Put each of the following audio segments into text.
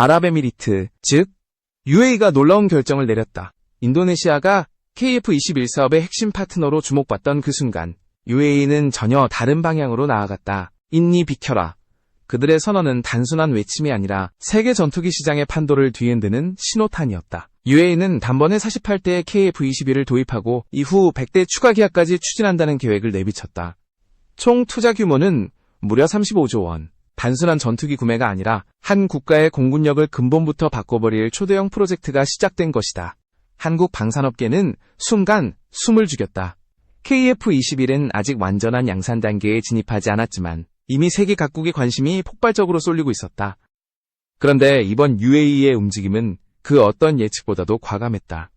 아랍에미리트, 즉 UAE가 놀라운 결정을 내렸다. 인도네시아가 KF-21 사업의 핵심 파트너로 주목받던 그 순간 UAE는 전혀 다른 방향으로 나아갔다. 인니 비켜라. 그들의 선언은 단순한 외침이 아니라 세계 전투기 시장의 판도를 뒤흔드는 신호탄이었다. UAE는 단번에 48대의 KF-21을 도입하고 이후 100대 추가 계약까지 추진한다는 계획을 내비쳤다. 총 투자 규모는 무려 35조 원. 단순한 전투기 구매가 아니라 한 국가의 공군력을 근본부터 바꿔버릴 초대형 프로젝트가 시작된 것이다. 한국 방산업계는 순간 숨을 죽였다. KF-21은 아직 완전한 양산 단계에 진입하지 않았지만 이미 세계 각국의 관심이 폭발적으로 쏠리고 있었다. 그런데 이번 UAE의 움직임은 그 어떤 예측보다도 과감했다.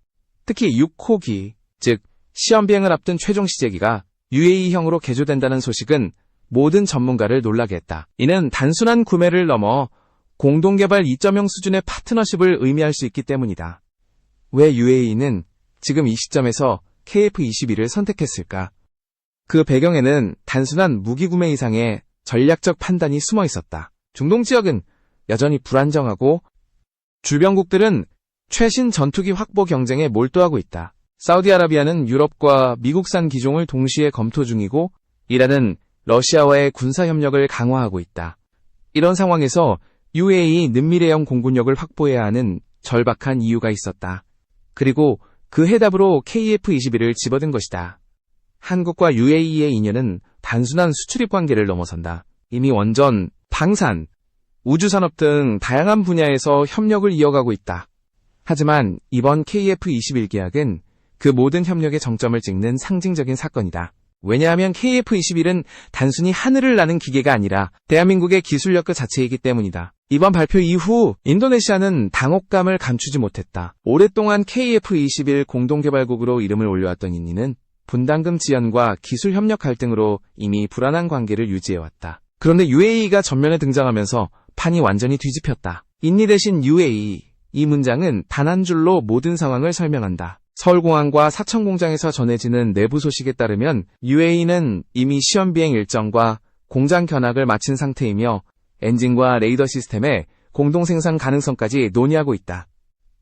특히 6호기, 즉 시험 비행을 앞둔 최종 시제기가 UAE형으로 개조된다는 소식은 모든 전문가를 놀라게 했다. 이는 단순한 구매를 넘어 공동개발 2.0 수준의 파트너십을 의미할 수 있기 때문이다. 왜 UAE는 지금 이 시점에서 KF-21을 선택했을까? 그 배경에는 단순한 무기 구매 이상의 전략적 판단이 숨어 있었다. 중동 지역은 여전히 불안정하고 주변국들은 최신 전투기 확보 경쟁에 몰두하고 있다. 사우디아라비아는 유럽과 미국산 기종을 동시에 검토 중이고 이란은 러시아와의 군사 협력을 강화하고 있다. 이런 상황에서 UAE 는미래형 공군력을 확보해야 하는 절박한 이유가 있었다. 그리고 그 해답으로 KF-21을 집어든 것이다. 한국과 UAE의 인연은 단순한 수출입 관계를 넘어선다. 이미 원전, 방산, 우주산업 등 다양한 분야에서 협력을 이어가고 있다. 하지만 이번 KF-21 계약은 그 모든 협력의 정점을 찍는 상징적인 사건이다. 왜냐하면 KF-21은 단순히 하늘을 나는 기계가 아니라 대한민국의 기술력 그 자체이기 때문이다. 이번 발표 이후 인도네시아는 당혹감을 감추지 못했다. 오랫동안 KF-21 공동개발국으로 이름을 올려왔던 인니는 분담금 지연과 기술 협력 갈등으로 이미 불안한 관계를 유지해왔다. 그런데 UAE가 전면에 등장하면서 판이 완전히 뒤집혔다. 인니 대신 UAE. 이 문장은 단 한 줄로 모든 상황을 설명한다. 서울공항과 사천공장에서 전해지는 내부 소식에 따르면 UAE는 이미 시험 비행 일정과 공장 견학을 마친 상태이며 엔진과 레이더 시스템의 공동 생산 가능성까지 논의하고 있다.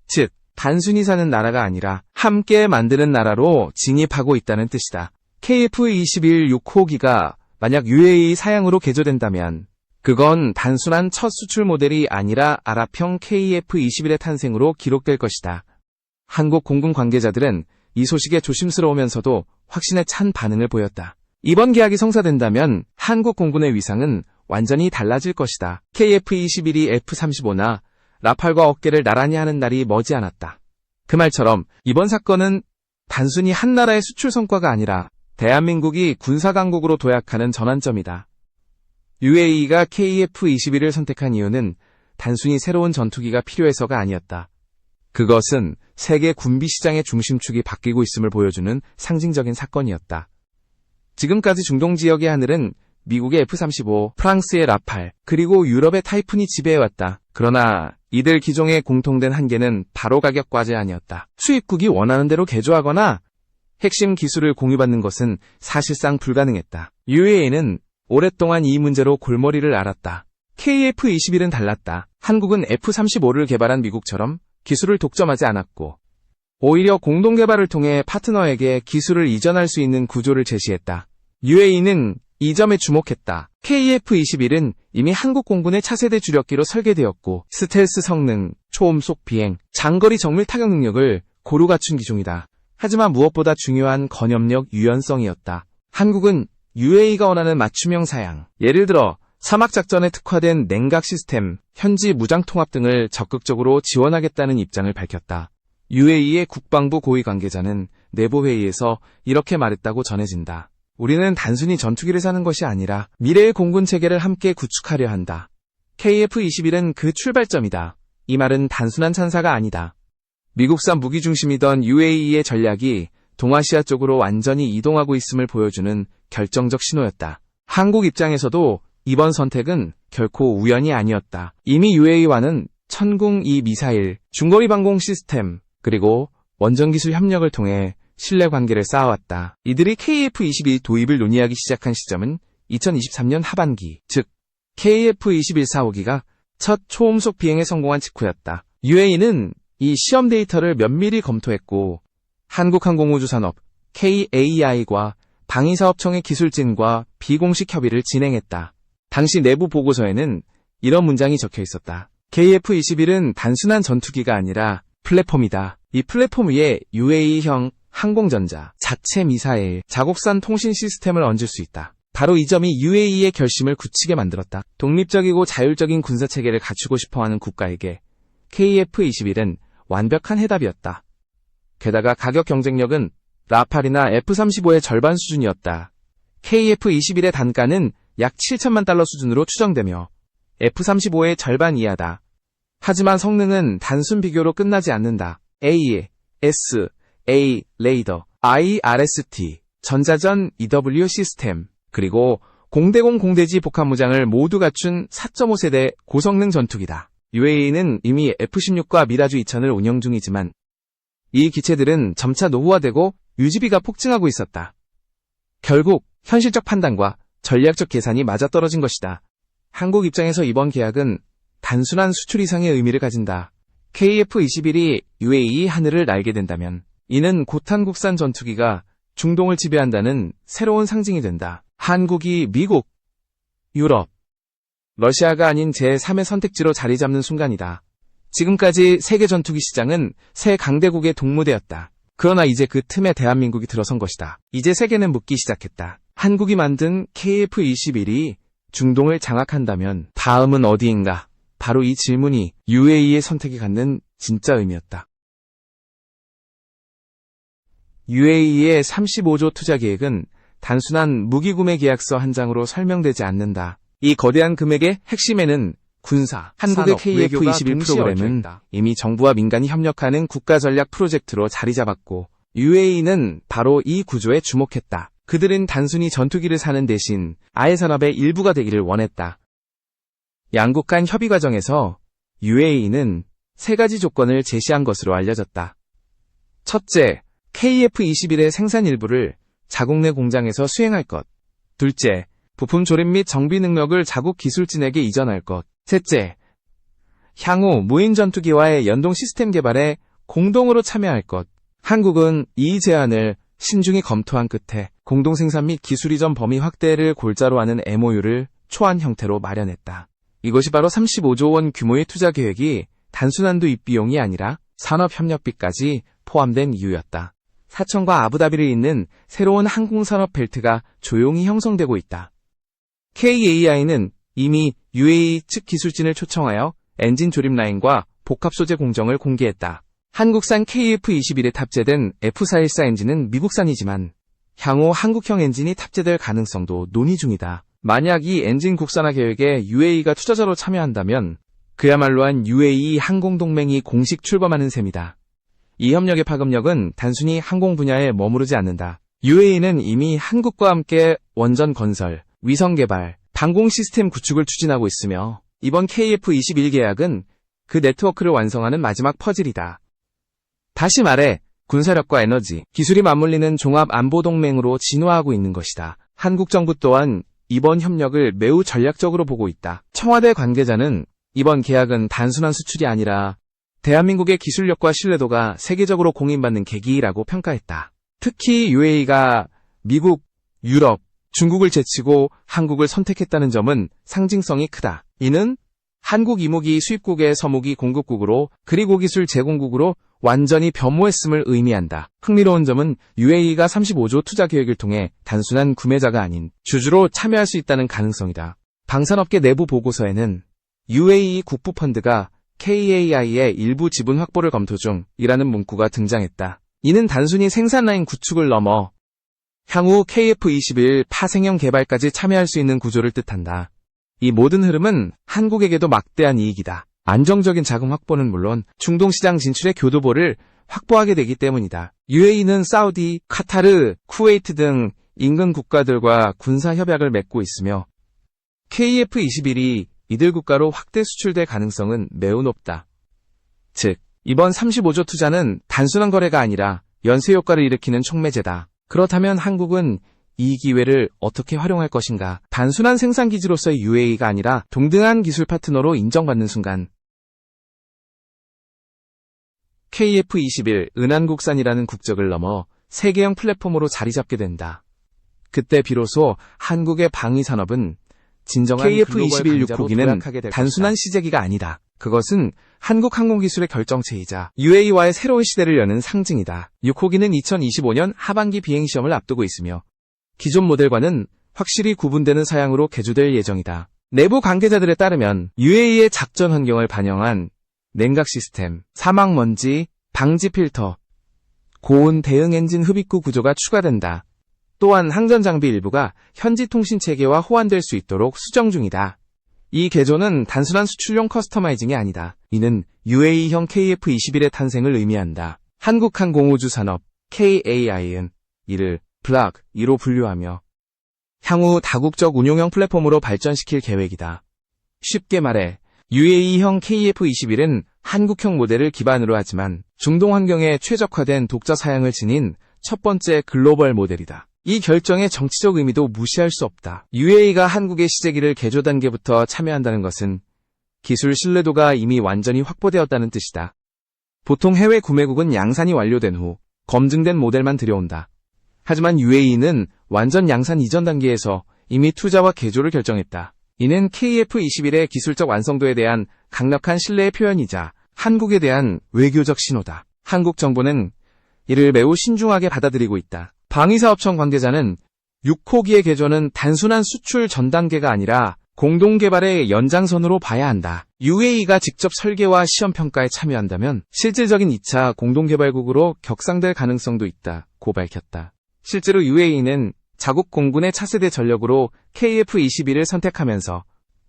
즉, 단순히 사는 나라가 아니라 함께 만드는 나라로 진입하고 있다는 뜻이다. KF-21 6호기가 만약 UAE 사양으로 개조된다면 그건 단순한 첫 수출 모델이 아니라 아랍형 KF-21의 탄생으로 기록될 것이다. 한국 공군 관계자들은 이 소식에 조심스러우면서도 확신에 찬 반응을 보였다. 이번 계약이 성사된다면 한국 공군의 위상은 완전히 달라질 것이다. KF-21이 F-35나 라팔과 어깨를 나란히 하는 날이 머지않았다. 그 말처럼 이번 사건은 단순히 한 나라의 수출 성과가 아니라 대한민국이 군사강국으로 도약하는 전환점이다. UAE가 KF-21을 선택한 이유는 단순히 새로운 전투기가 필요해서가 아니었다. 그것은 세계 군비 시장의 중심축이 바뀌고 있음을 보여주는 상징적인 사건이었다. 지금까지 중동 지역의 하늘은 미국의 F-35, 프랑스의 라팔, 그리고 유럽의 타이푼이 지배해왔다. 그러나 이들 기종의 공통된 한계는 바로 가격 과제 아니었다. 수입국이 원하는 대로 개조하거나 핵심 기술을 공유받는 것은 사실상 불가능했다. UAE는 오랫동안 이 문제로 골머리를 앓았다. KF-21은 달랐다. 한국은 F-35를 개발한 미국처럼 기술을 독점하지 않았고 오히려 공동 개발을 통해 파트너에게 기술을 이전할 수 있는 구조를 제시했다. UAE는 이 점에 주목했다. KF-21은 이미 한국 공군의 차세대 주력기로 설계되었고 스텔스 성능, 초음속 비행, 장거리 정밀 타격 능력을 고루 갖춘 기종이다. 하지만 무엇보다 중요한 건협력 유연성이었다. 한국은 UAE가 원하는 맞춤형 사양, 예를 들어 사막작전에 특화된 냉각 시스템, 현지 무장 통합 등을 적극적으로 지원하겠다는 입장을 밝혔다. UAE의 국방부 고위 관계자는 내부 회의에서 이렇게 말했다고 전해진다. 우리는 단순히 전투기를 사는 것이 아니라 미래의 공군 체계를 함께 구축하려 한다. KF-21은 그 출발점이다. 이 말은 단순한 찬사가 아니다. 미국산 무기 중심이던 UAE의 전략이 동아시아 쪽으로 완전히 이동하고 있음을 보여주는 결정적 신호였다. 한국 입장에서도 이번 선택은 결코 우연이 아니었다. 이미 UAE와는 천궁 2 미사일, 중거리 방공 시스템, 그리고 원전 기술 협력을 통해 신뢰 관계를 쌓아왔다. 이들이 KF-21 도입을 논의하기 시작한 시점은 2023년 하반기, 즉 KF-21 사오기가 첫 초음속 비행에 성공한 직후였다. UAE는 이 시험 데이터를 면밀히 검토했고 한국항공우주산업 KAI과 방위사업청의 기술진과 비공식 협의를 진행했다. 당시 내부 보고서에는 이런 문장이 적혀 있었다. KF-21은 단순한 전투기가 아니라 플랫폼이다. 이 플랫폼 위에 UAE형 항공전자, 자체 미사일, 자국산 통신 시스템을 얹을 수 있다. 바로 이 점이 UAE의 결심을 굳히게 만들었다. 독립적이고 자율적인 군사체계를 갖추고 싶어하는 국가에게 KF-21은 완벽한 해답이었다. 게다가 가격 경쟁력은 라팔이나 F-35의 절반 수준이었다. KF-21의 단가는 약 7천만 달러 수준으로 추정되며 F-35의 절반 이하다. 하지만 성능은 단순 비교로 끝나지 않는다. A, S, A, 레이더, IRST, 전자전 EW 시스템, 그리고 공대공 공대지 복합 무장을 모두 갖춘 4.5세대 고성능 전투기다. UAE는 이미 F-16과 미라주 2000을 운영 중이지만 이 기체들은 점차 노후화되고 유지비가 폭증하고 있었다. 결국 현실적 판단과 전략적 계산이 맞아떨어진 것이다. 한국 입장에서 이번 계약은 단순한 수출 이상의 의미를 가진다. KF-21이 UAE 하늘을 날게 된다면 이는 곧 한국산 전투기가 중동을 지배한다는 새로운 상징이 된다. 한국이 미국, 유럽, 러시아가 아닌 제3의 선택지로 자리 잡는 순간이다. 지금까지 세계 전투기 시장은 새 강대국의 동무대였다. 그러나 이제 그 틈에 대한민국이 들어선 것이다. 이제 세계는 묻기 시작했다. 한국이 만든 KF-21이 중동을 장악한다면 다음은 어디인가? 바로 이 질문이 UAE의 선택이 갖는 진짜 의미였다. UAE의 35조 투자 계획은 단순한 무기 구매 계약서 한 장으로 설명되지 않는다. 이 거대한 금액의 핵심에는 군사, 한국의 산업, 외교가 KF-21 동시에 프로그램은. 이미 정부와 민간이 협력하는 국가 전략 프로젝트로 자리 잡았고 UAE는 바로 이 구조에 주목했다. 그들은 단순히 전투기를 사는 대신 아예 산업의 일부가 되기를 원했다. 양국 간 협의 과정에서 UAE는 세 가지 조건을 제시한 것으로 알려졌다. 첫째, KF-21의 생산 일부를 자국 내 공장에서 수행할 것. 둘째, 부품 조립 및 정비 능력을 자국 기술진에게 이전할 것. 셋째, 향후 무인 전투기와의 연동 시스템 개발에 공동으로 참여할 것. 한국은 이 제안을 신중히 검토한 끝에 공동 생산 및 기술 이전 범위 확대를 골자로 하는 MOU를 초안 형태로 마련했다. 이것이 바로 35조 원 규모의 투자 계획이 단순한 도입 비용이 아니라 산업협력비까지 포함된 이유였다. 사천과 아부다비를 잇는 새로운 항공산업 벨트가 조용히 형성되고 있다. KAI는 이미 UAE 측 기술진을 초청하여 엔진 조립 라인과 복합 소재 공정을 공개했다. 한국산 KF-21에 탑재된 F414 엔진은 미국산이지만 향후 한국형 엔진이 탑재될 가능성도 논의 중이다. 만약 이 엔진 국산화 계획에 UAE가 투자자로 참여한다면 그야말로 한 UAE 항공동맹이 공식 출범하는 셈이다. 이 협력의 파급력은 단순히 항공 분야에 머무르지 않는다. UAE는 이미 한국과 함께 원전 건설, 위성 개발, 방공 시스템 구축을 추진하고 있으며 이번 KF-21 계약은 그 네트워크를 완성하는 마지막 퍼즐이다. 다시 말해 군사력과 에너지, 기술이 맞물리는 종합 안보 동맹으로 진화하고 있는 것이다. 한국 정부 또한 이번 협력을 매우 전략적으로 보고 있다. 청와대 관계자는 이번 계약은 단순한 수출이 아니라 대한민국의 기술력과 신뢰도가 세계적으로 공인받는 계기라고 평가했다. 특히 UAE가 미국, 유럽, 중국을 제치고 한국을 선택했다는 점은 상징성이 크다. 이는 한국 이무기 수입국의 서무기 공급국으로 그리고 기술 제공국으로 완전히 변모했음을 의미한다. 흥미로운 점은 UAE가 35조 투자 계획을 통해 단순한 구매자가 아닌 주주로 참여할 수 있다는 가능성이다. 방산업계 내부 보고서에는 UAE 국부 펀드가 KAI의 일부 지분 확보를 검토 중이라는 문구가 등장했다. 이는 단순히 생산 라인 구축을 넘어 향후 KF-21 파생형 개발까지 참여할 수 있는 구조를 뜻한다. 이 모든 흐름은 한국에게도 막대한 이익이다. 안정적인 자금 확보는 물론 중동 시장 진출의 교두보를 확보하게 되기 때문이다. UAE는 사우디, 카타르, 쿠웨이트 등 인근 국가들과 군사 협약을 맺고 있으며 KF-21이 이들 국가로 확대 수출될 가능성은 매우 높다. 즉, 이번 35조 투자는 단순한 거래가 아니라 연쇄 효과를 일으키는 촉매제다. 그렇다면 한국은 이 기회를 어떻게 활용할 것인가? 단순한 생산 기지로서의 UAE가 아니라 동등한 기술 파트너로 인정받는 순간 KF21 은한국산이라는 국적을 넘어 세계형 플랫폼으로 자리 잡게 된다. 그때 비로소 한국의 방위 산업은 진정한 KF21 6호기는 단순한 시제기가 아니다. 그것은 한국 항공기술의 결정체이자 UAE와의 새로운 시대를 여는 상징이다. 6호기는 2025년 하반기 비행시험을 앞두고 있으며 기존 모델과는 확실히 구분되는 사양으로 개조될 예정이다. 내부 관계자들에 따르면 UAE의 작전 환경을 반영한 냉각 시스템, 사막 먼지, 방지 필터, 고온 대응 엔진 흡입구 구조가 추가된다. 또한 항전 장비 일부가 현지 통신 체계와 호환될 수 있도록 수정 중이다. 이 개조는 단순한 수출용 커스터마이징이 아니다. 이는 UAE형 KF-21의 탄생을 의미한다. 한국항공우주 산업 KAI은 이를 블락 2로 분류하며 향후 다국적 운용형 플랫폼으로 발전시킬 계획이다. 쉽게 말해 UAE형 KF-21은 한국형 모델을 기반으로 하지만 중동 환경에 최적화된 독자 사양을 지닌 첫 번째 글로벌 모델이다. 이 결정의 정치적 의미도 무시할 수 없다. UAE가 한국의 시제기를 개조 단계부터 참여한다는 것은 기술 신뢰도가 이미 완전히 확보되었다는 뜻이다. 보통 해외 구매국은 양산이 완료된 후 검증된 모델만 들여온다. 하지만 UAE는 완전 양산 이전 단계에서 이미 투자와 개조를 결정했다. 이는 KF21의 기술적 완성도에 대한 강력한 신뢰의 표현이자 한국에 대한 외교적 신호다. 한국 정부는 이를 매우 신중하게 받아들이고 있다. 방위사업청 관계자는 6호기의 개조는 단순한 수출 전 단계가 아니라 공동 개발의 연장선으로 봐야 한다. UAE가 직접 설계와 시험 평가에 참여한다면 실질적인 2차 공동 개발국으로 격상될 가능성도 있다고 밝혔다. 실제로 UAE는 자국 공군의 차세대 전력으로 KF-21을 선택하면서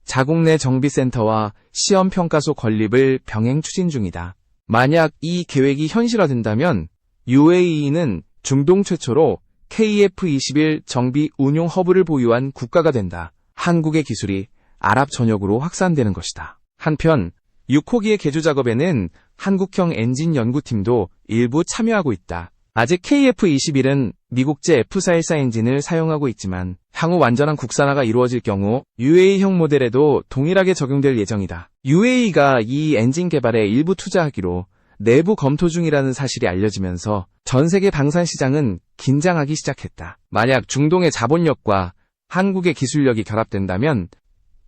자국 내 정비센터와 시험평가소 건립을 병행 추진 중이다. 만약 이 계획이 현실화된다면 UAE는 중동 최초로 KF-21 정비 운용 허브를 보유한 국가가 된다. 한국의 기술이 아랍 전역으로 확산되는 것이다. 한편 6호기의 개조 작업에는 한국형 엔진 연구팀도 일부 참여하고 있다. 아직 KF-21은 미국제 F414 엔진을 사용하고 있지만 향후 완전한 국산화가 이루어질 경우 UAE형 모델에도 동일하게 적용될 예정이다. UAE가 이 엔진 개발에 일부 투자하기로 내부 검토 중이라는 사실이 알려지면서 전 세계 방산 시장은 긴장하기 시작했다. 만약 중동의 자본력과 한국의 기술력이 결합된다면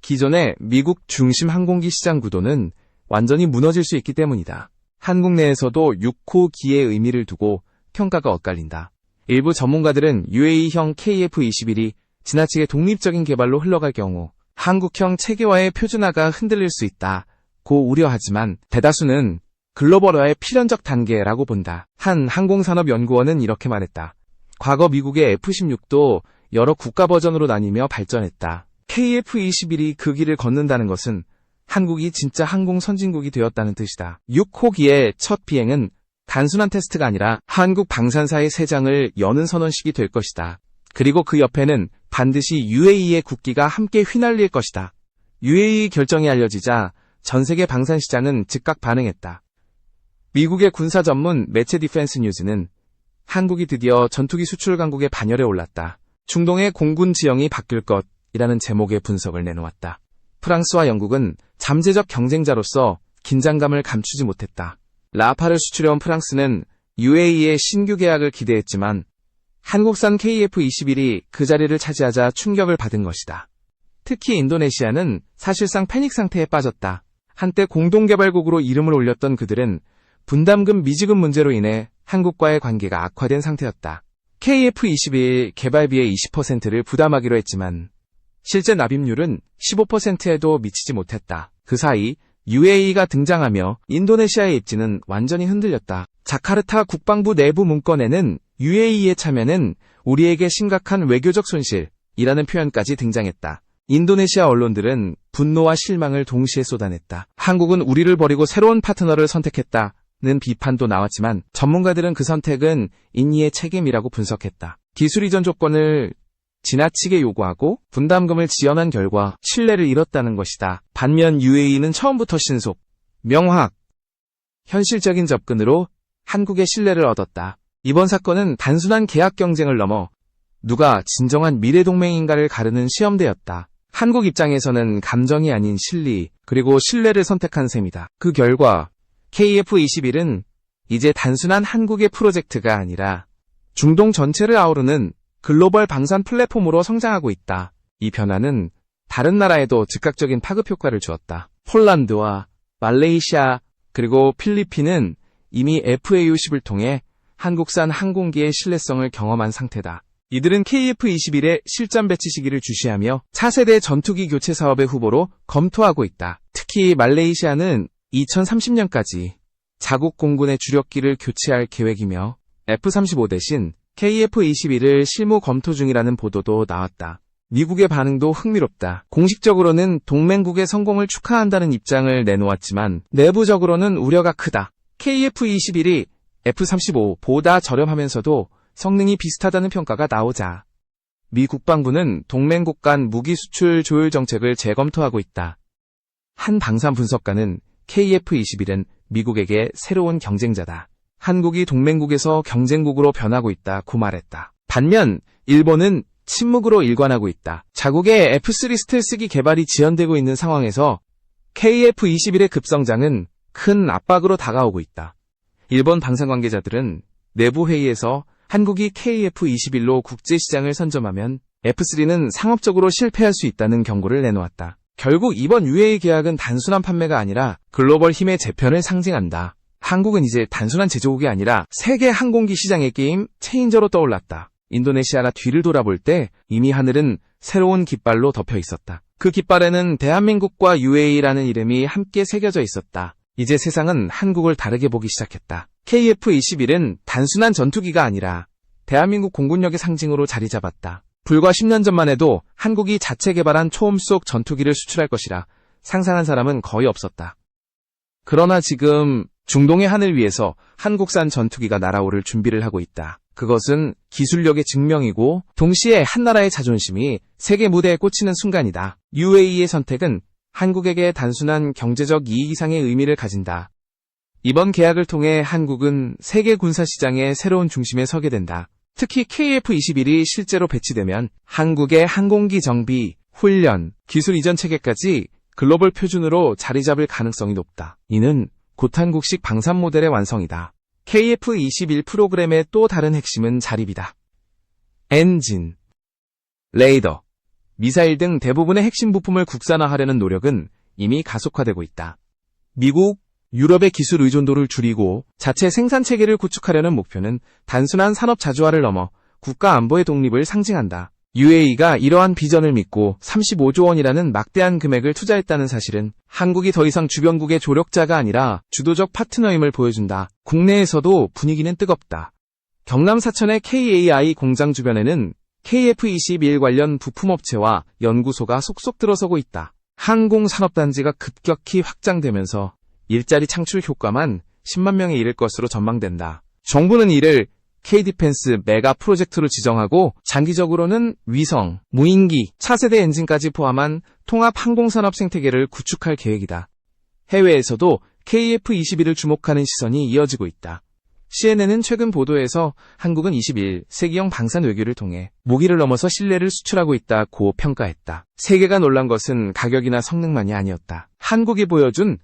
기존의 미국 중심 항공기 시장 구도는 완전히 무너질 수 있기 때문이다. 한국 내에서도 6호 기의 의미를 두고 평가가 엇갈린다. 일부 전문가들은 UAE형 KF-21이 지나치게 독립적인 개발로 흘러갈 경우 한국형 체계화의 표준화가 흔들릴 수 있다 고 우려하지만 대다수는 글로벌화의 필연적 단계라고 본다. 한 항공산업연구원은 이렇게 말했다. 과거 미국의 F-16도 여러 국가 버전으로 나뉘며 발전했다. KF-21이 그 길을 걷는다는 것은 한국이 진짜 항공 선진국이 되었다는 뜻이다. 6호기의 첫 비행은 단순한 테스트가 아니라 한국 방산사의 새 장을 여는 선언식이 될 것이다. 그리고 그 옆에는 반드시 UAE의 국기가 함께 휘날릴 것이다. UAE 결정이 알려지자 전 세계 방산 시장은 즉각 반응했다. 미국의 군사 전문 매체 디펜스 뉴즈는 한국이 드디어 전투기 수출 강국의 반열에 올랐다. 중동의 공군 지형이 바뀔 것이라는 제목의 분석을 내놓았다. 프랑스와 영국은 잠재적 경쟁자로서 긴장감을 감추지 못했다. 라파를 수출해온 프랑스는 UAE의 신규 계약을 기대했지만 한국산 KF-21이 그 자리를 차지하자 충격을 받은 것이다. 특히 인도네시아는 사실상 패닉 상태에 빠졌다. 한때 공동개발국으로 이름을 올렸던 그들은 분담금 미지급 문제로 인해 한국과의 관계가 악화된 상태였다. KF-21 개발비의 20%를 부담하기로 했지만 실제 납입률은 15%에도 미치지 못했다. 그 사이 UAE가 등장하며 인도네시아의 입지는 완전히 흔들렸다. 자카르타 국방부 내부 문건에는 UAE의 참여는 우리에게 심각한 외교적 손실이라는 표현까지 등장했다. 인도네시아 언론들은 분노와 실망을 동시에 쏟아냈다. 한국은 우리를 버리고 새로운 파트너를 선택했다 는 비판도 나왔지만 전문가들은 그 선택은 인니의 책임이라고 분석했다. 기술 이전 조건을 지나치게 요구하고 분담금을 지연한 결과 신뢰를 잃었다는 것이다. 반면 UAE는 처음부터 신속, 명확, 현실적인 접근으로 한국의 신뢰를 얻었다. 이번 사건은 단순한 계약 경쟁을 넘어 누가 진정한 미래 동맹인가를 가르는 시험대였다. 한국 입장에서는 감정이 아닌 실리, 그리고 신뢰를 선택한 셈이다. 그 결과 KF-21은 이제 단순한 한국의 프로젝트가 아니라 중동 전체를 아우르는 글로벌 방산 플랫폼으로 성장하고 있다. 이 변화는 다른 나라에도 즉각적인 파급 효과를 주었다. 폴란드와 말레이시아 그리고 필리핀은 이미 FAU10을 통해 한국산 항공기의 신뢰성을 경험한 상태다. 이들은 KF-21의 실전 배치 시기를 주시하며 차세대 전투기 교체 사업의 후보로 검토하고 있다. 특히 말레이시아는 2030년까지 자국 공군의 주력기를 교체할 계획이며 F-35 대신 KF-21을 실무 검토 중이라는 보도도 나왔다. 미국의 반응도 흥미롭다. 공식적으로는 동맹국의 성공을 축하한다는 입장을 내놓았지만 내부적으로는 우려가 크다. KF-21이 F-35보다 저렴하면서도 성능이 비슷하다는 평가가 나오자 미 국방부는 동맹국 간 무기 수출 조율 정책을 재검토하고 있다. 한 방산 분석가는 KF-21은 미국에게 새로운 경쟁자다. 한국이 동맹국에서 경쟁국으로 변하고 있다고 말했다. 반면 일본은 침묵으로 일관하고 있다. 자국의 F3 스텔스기 개발이 지연되고 있는 상황에서 KF-21의 급성장은 큰 압박으로 다가오고 있다. 일본 방산 관계자들은 내부 회의에서 한국이 KF-21로 국제시장을 선점하면 F3는 상업적으로 실패할 수 있다는 경고를 내놓았다. 결국 이번 UA 계약은 단순한 판매가 아니라 글로벌 힘의 재편을 상징한다. 한국은 이제 단순한 제조국이 아니라 세계 항공기 시장의 게임 체인저로 떠올랐다. 인도네시아가 뒤를 돌아볼 때 이미 하늘은 새로운 깃발로 덮여 있었다. 그 깃발에는 대한민국과 UAE라는 이름이 함께 새겨져 있었다. 이제 세상은 한국을 다르게 보기 시작했다. KF-21은 단순한 전투기가 아니라 대한민국 공군력의 상징으로 자리 잡았다. 불과 10년 전만 해도 한국이 자체 개발한 초음속 전투기를 수출할 것이라 상상한 사람은 거의 없었다. 그러나 지금 중동의 하늘 위에서 한국산 전투기가 날아오를 준비를 하고 있다. 그것은 기술력의 증명이고 동시에 한 나라의 자존심이 세계 무대에 꽂히는 순간이다. UAE의 선택은 한국에게 단순한 경제적 이익 이상의 의미를 가진다. 이번 계약을 통해 한국은 세계 군사 시장의 새로운 중심에 서게 된다. 특히 KF-21이 실제로 배치되면 한국의 항공기 정비, 훈련, 기술 이전 체계까지 글로벌 표준으로 자리 잡을 가능성이 높다. 이는 곧 한국식 방산 모델의 완성이다. KF-21 프로그램의 또 다른 핵심은 자립이다. 엔진, 레이더, 미사일 등 대부분의 핵심 부품을 국산화하려는 노력은 이미 가속화되고 있다. 미국, 유럽의 기술 의존도를 줄이고 자체 생산 체계를 구축하려는 목표는 단순한 산업 자주화를 넘어 국가 안보의 독립을 상징한다. UAE가 이러한 비전을 믿고 35조 원이라는 막대한 금액을 투자했다는 사실은 한국이 더 이상 주변국의 조력자가 아니라 주도적 파트너임을 보여준다. 국내에서도 분위기는 뜨겁다. 경남 사천의 KAI 공장 주변에는 KF-21 관련 부품업체와 연구소가 속속 들어서고 있다. 항공산업단지가 급격히 확장되면서 일자리 창출 효과만 10만 명에 이를 것으로 전망된다. 정부는 이를 K-디펜스 메가 프로젝트로 지정하고 장기적으로는 위성, 무인기, 차세대 엔진까지 포함한 통합 항공산업 생태계를 구축할 계획이다. 해외에서도 KF-21을 주목하는 시선이 이어지고 있다. CNN은 최근 보도에서 한국은 21 세기형 방산 외교를 통해 무기를 넘어서 신뢰를 수출하고 있다고 평가했다. 세계가 놀란 것은 가격이나 성능만이 아니었다. 한국이 보여준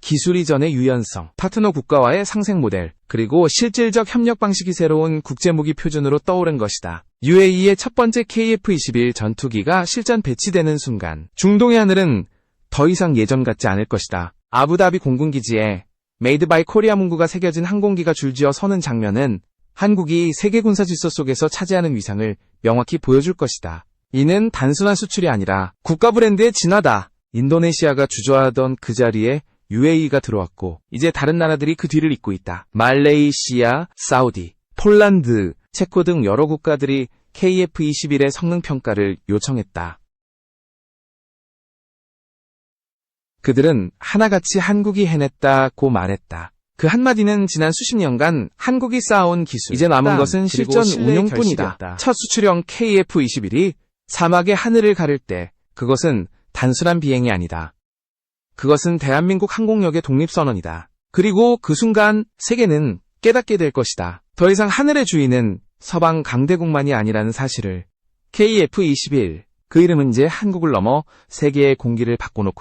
기술 이전의 유연성, 파트너 국가와의 상생 모델, 그리고 실질적 협력 방식이 새로운 국제무기 표준으로 떠오른 것이다. UAE의 첫 번째 KF-21 전투기가 실전 배치되는 순간, 중동의 하늘은 더 이상 예전 같지 않을 것이다. 아부다비 공군기지에 메이드 바이 코리아 문구가 새겨진 항공기가 줄지어 서는 장면은 한국이 세계 군사 질서 속에서 차지하는 위상을 명확히 보여줄 것이다. 이는 단순한 수출이 아니라 국가 브랜드의 진화다. 인도네시아가 주저하던 그 자리에 UAE가 들어왔고 이제 다른 나라들이 그 뒤를 잇고 있다. 말레이시아, 사우디, 폴란드, 체코 등 여러 국가들이 KF-21의 성능 평가를 요청했다. 그들은 하나같이 한국이 해냈다고 말했다. 그 한마디는 지난 수십 년간 한국이 쌓아온 기술, 이제 남은 것은 실전 운용뿐이다. 첫 수출형 KF-21이 사막의 하늘을 가를 때 그것은 단순한 비행이 아니다. 그것은 대한민국 항공력의 독립선언이다. 그리고 그 순간 세계는 깨닫게 될 것이다. 더 이상 하늘의 주인은 서방 강대국만이 아니라는 사실을 KF-21, 그 이름은 이제 한국을 넘어 세계의 공기를 바꿔놓고